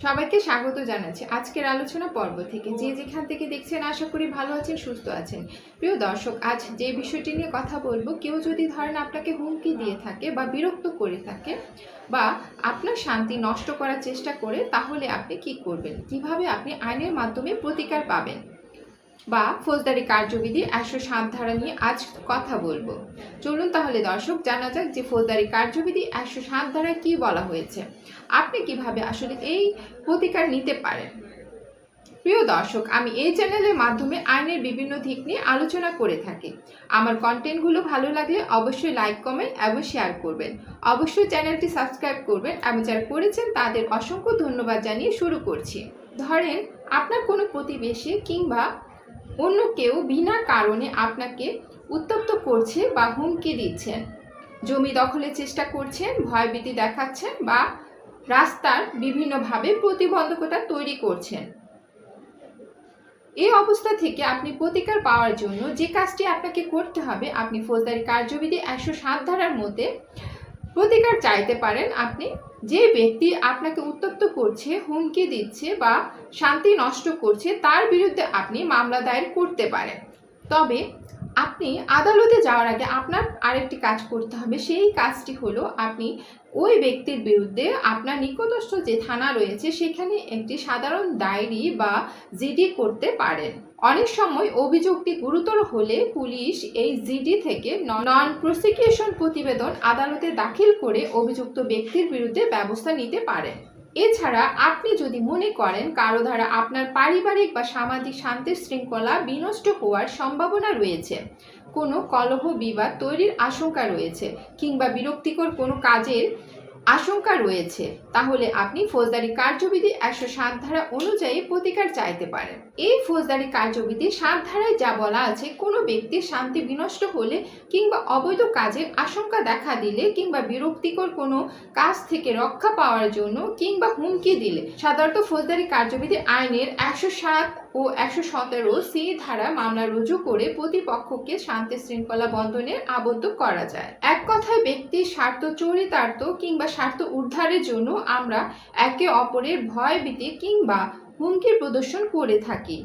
সবাইকে স্বাগত জানাচ্ছি। আজকের আলোচনা পর্ব থেকে। যে যেখান থেকে দেখছেন, আশা করি ভালো আছেন, সুস্থ আছেন। প্রিয় দর্শক, আজ যে বিষয়টি নিয়ে কথা বলব, কেউ যদি ধরেন আপনাকে হুমকি দিয়ে থাকে বা বিরক্ত করে থাকে বা আপনার শান্তি নষ্ট করার চেষ্টা করে, তাহলে আপনি কি করবেন? কীভাবে আপনি আইনের মাধ্যমে প্রতিকার পাবেন? বা ফৌজদারি কার্যবিধি একশো সাত ধারা নিয়ে আজ কথা বলব। চলুন তাহলে দর্শক, জানা যাক যে ফৌজদারি কার্যবিধি একশো সাত ধারায় কি বলা হয়েছে। আপনি কীভাবে আসলে এই প্রতিকার নিতে পারেন? প্রিয় দর্শক, আমি এই চ্যানেলের মাধ্যমে আইনের বিভিন্ন দিক নিয়ে আলোচনা করে থাকি। আমার কন্টেন্টগুলো ভালো লাগলে অবশ্যই লাইক, কমেন্ট এবং শেয়ার করবেন। অবশ্যই চ্যানেলটি সাবস্ক্রাইব করবেন এবং যারা করেছেন তাদের অসংখ্য ধন্যবাদ জানিয়ে শুরু করছি। ধরেন, আপনার কোনো প্রতিবেশী কিংবা অন্য কেউ বিনা কারণে আপনাকে উত্তপ্ত করছে বা হুমকি দিচ্ছেন জমি দখলের চেষ্টা করছেন, ভয়ভীতি দেখাচ্ছেন বা রাস্তার বিভিন্নভাবে প্রতিবন্ধকতা তৈরি করছেন। এই অবস্থা থেকে আপনি প্রতিকার পাওয়ার জন্য যে কাজটি আপনাকে করতে হবে, আপনি ফৌজদারি কার্যবিধি একশো সাত ধারার মধ্যে প্রতিকার চাইতে পারেন, আপনি যে ব্যক্তি আপনাকে উত্তপ্ত করছে, হুমকি দিচ্ছে বা শান্তি নষ্ট করছে, তার বিরুদ্ধে আপনি মামলা দায়ের করতে পারেন। তবে আপনি আদালতে যাওয়ার আগে আপনার আরেকটি কাজ করতে হবে। সেই কাজটি হলো আপনি ওই ব্যক্তির বিরুদ্ধে আপনার নিকটস্থ যে থানা রয়েছে, সেখানে একটি সাধারণ ডায়েরি বা জিডি করতে পারেন। অনেক সময় অভিযোগটি গুরুতর হলে পুলিশ এই জিডি থেকে নন প্রসিকিউশন প্রতিবেদন আদালতে দাখিল করে অভিযুক্ত ব্যক্তির বিরুদ্ধে ব্যবস্থা নিতে পারেন এছাড়া আপনি যদি মনে করেন কারও দ্বারা আপনার পারিবারিক বা সামাজিক শান্তি শৃঙ্খলা বিনষ্ট হওয়ার সম্ভাবনা রয়েছে, কোনো কলহ বিবাদ তৈরির আশঙ্কা রয়েছে, কিংবা বিরক্তিকর কোনো কাজের আশঙ্কা রয়েছে। তাহলে আপনি ফৌজদারি কার্যবিধি একশো সাত ধারা অনুযায়ী প্রতিকার চাইতে পারেন। এই ফৌজদারি কার্যবিধি সাত ধারায় যা বলা আছে, কোনো ব্যক্তির শান্তি বিনষ্ট হলে কিংবা অবৈধ কাজের আশঙ্কা দেখা দিলে কিংবা বিরক্তিকর কোনো কাজ থেকে রক্ষা পাওয়ার জন্য কিংবা হুমকি দিলে, সাধারণত ফৌজদারি কার্যবিধি আইনের একশো সাত ও একশো সতেরো সি ধারা মামলা রুজু করে প্রতিপক্ষকে শান্তি শৃঙ্খলা বন্ধনে আবদ্ধ করা যায়। এক কথায়, ব্যক্তির স্বার্থ চরিতার্থ কিংবা স্বার্থ উদ্ধারের জন্য আমরা একে অপরের ভয়, ভীতি কিংবা হুমকির প্রদর্শন করে থাকি।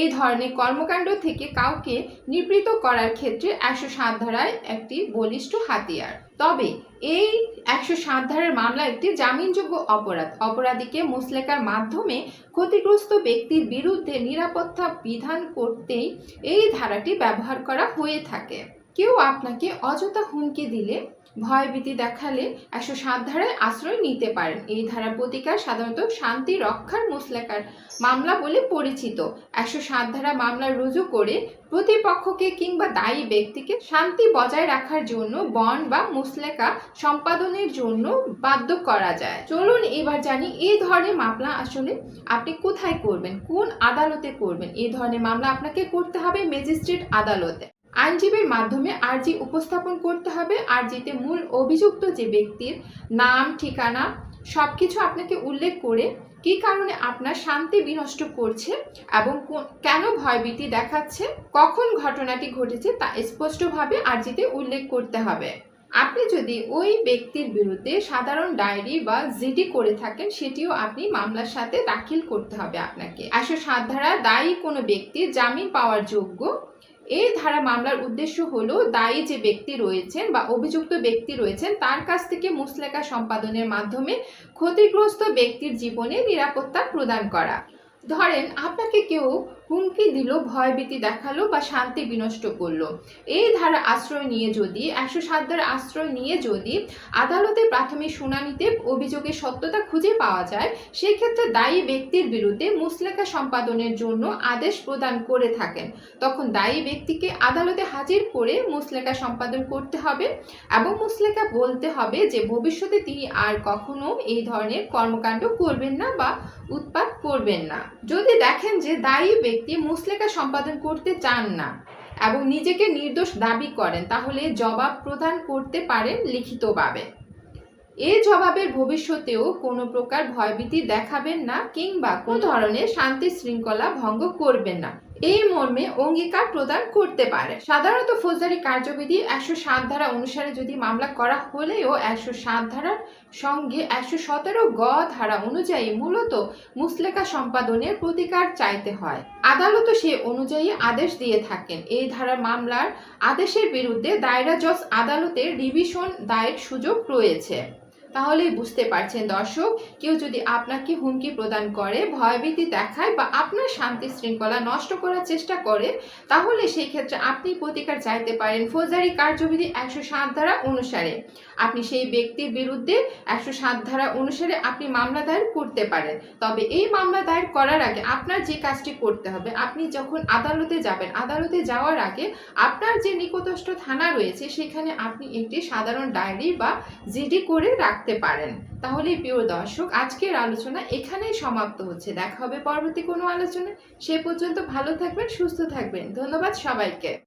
এই ধরনের কর্মকাণ্ড থেকে কাউকে নিবৃত করার ক্ষেত্রে একশো সাত ধারায় একটি বলিষ্ঠ হাতিয়ার। তবে এই একশো সাত ধারার মামলা একটি জামিনযোগ্য অপরাধ। অপরাধীকে মুসলেকার মাধ্যমে ক্ষতিগ্রস্ত ব্যক্তির বিরুদ্ধে নিরাপত্তা বিধান করতেই এই ধারাটি ব্যবহার করা হয়ে থাকে। কেউ আপনাকে অযথা হুমকি দিলে ভয়ভীতি দেখালে একশো সাত ধারায় আশ্রয় নিতে পারেন। এই ধারার প্রতিকার সাধারণত শান্তি রক্ষার মুসলেকার মামলা বলে পরিচিত। একশো সাত ধারা মামলা রুজু করে প্রতিপক্ষকে কিংবা দায়ী ব্যক্তিকে শান্তি বজায় রাখার জন্য বন বা মুসলেকা সম্পাদনের জন্য বাধ্য করা যায়। চলুন এবার জানি এই ধরনের মামলা আসলে আপনি কোথায় করবেন, কোন আদালতে করবেন? এই ধরনের মামলা আপনাকে করতে হবে ম্যাজিস্ট্রেট আদালতে। আইনজীবীর মাধ্যমে আর্জি উপস্থাপন করতে হবে। আর্জিতে মূল অভিযুক্ত যে ব্যক্তির নাম, ঠিকানা সব কিছু আপনাকে উল্লেখ করে কী কারণে আপনার শান্তি বিনষ্ট করছে এবং কোন- ভয়ভীতি দেখাচ্ছে, কখন ঘটনাটি ঘটেছে তা স্পষ্টভাবে আর্জিতে উল্লেখ করতে হবে। আপনি যদি ওই ব্যক্তির বিরুদ্ধে সাধারণ ডায়েরি বা জিডি করে থাকেন, সেটিও আপনি মামলার সাথে দাখিল করতে হবে আপনাকে। একশো সাত ধারা দায়ী কোনো ব্যক্তির জামিন পাওয়ার যোগ্য এই ধারা মামলার উদ্দেশ্য হলো দায়ী যে ব্যক্তি রয়েছেন বা অভিযুক্ত ব্যক্তি রয়েছেন, তার কাছ থেকে মুসলেকা সম্পাদনের মাধ্যমে ক্ষতিগ্রস্ত ব্যক্তির জীবনে নিরাপত্তা প্রদান করা। ধরেন, আপনাকে কেউ হুমকি দিল, ভয়ভীতি দেখাল বা শান্তি বিনষ্ট করল। এই ধারা আশ্রয় নিয়ে যদি, একশো সাত আশ্রয় নিয়ে যদি আদালতে প্রাথমিক শুনানিতে অভিযোগের সত্যতা খুঁজে পাওয়া যায় সেই ক্ষেত্রে দায়ী ব্যক্তির বিরুদ্ধে মুসলেকা সম্পাদনের জন্য আদেশ প্রদান করে থাকেন। তখন দায়ী ব্যক্তিকে আদালতে হাজির করে মুসলেকা সম্পাদন করতে হবে এবং মুসলেকা বলতে হবে যে, ভবিষ্যতে তিনি আর কখনো এই ধরনের কর্মকাণ্ড করবেন না বা উৎপাত করবেন না। যদি দেখেন যে দায়ী ব্যক্তি মুসলেকা সম্পাদন করতে চান না এবং নিজেকে নির্দোষ দাবি করেন, তাহলে জবাব প্রদান করতে পারেন লিখিতভাবে। এ জবাবের ভবিষ্যতেও কোনো প্রকার ভয়ভীতি দেখাবেন না কিংবা কোনো ধরনের শান্তি শৃঙ্খলা ভঙ্গ করবেন না। এই মর্মে অঙ্গীকার প্রদান করতে পারে। সাধারণত ফৌজদারি কার্যবিধি একশো সাত ধারা অনুসারে যদি মামলা করা হলেও একশো সাত ধারার সঙ্গে একশো সতেরো গ ধারা অনুযায়ী মূলত মুসলেকা সম্পাদনের প্রতিকার চাইতে হয়। আদালতও সে অনুযায়ী আদেশ দিয়ে থাকেন। এই ধারার মামলার আদেশের বিরুদ্ধে দায়রা জজ আদালতের রিভিশন দায়ের সুযোগ রয়েছে। তাহলেই বুঝতে পারছেন দর্শক, কেউ যদি আপনাকে হুমকি প্রদান করে, ভয়ভীতি দেখায় বা আপনার শান্তি শৃঙ্খলা নষ্ট করার চেষ্টা করে, তাহলে সেই ক্ষেত্রে আপনি প্রতিকার চাইতে পারেন ফৌজদারি কার্যবিধি একশো সাত ধারা অনুসারে। আপনি সেই ব্যক্তির বিরুদ্ধে একশো সাত ধারা অনুসারে আপনি মামলা দায়ের করতে পারেন। তবে এই মামলা দায়ের করার আগে আপনার যে কাজটি করতে হবে, আপনি যখন আদালতে যাবেন, আদালতে যাওয়ার আগে আপনার যে নিকটস্থ থানা রয়েছে, সেখানে আপনি একটি সাধারণ ডায়েরি বা জিডি করে রাখতে পারেন। তাহলে প্রিয় দর্শক, আজকের আলোচনা এখানেই সমাপ্ত হচ্ছে। দেখা হবে পরবর্তী কোনো আলোচনায়। সে পর্যন্ত ভালো থাকবেন, সুস্থ থাকবেন। ধন্যবাদ সবাইকে।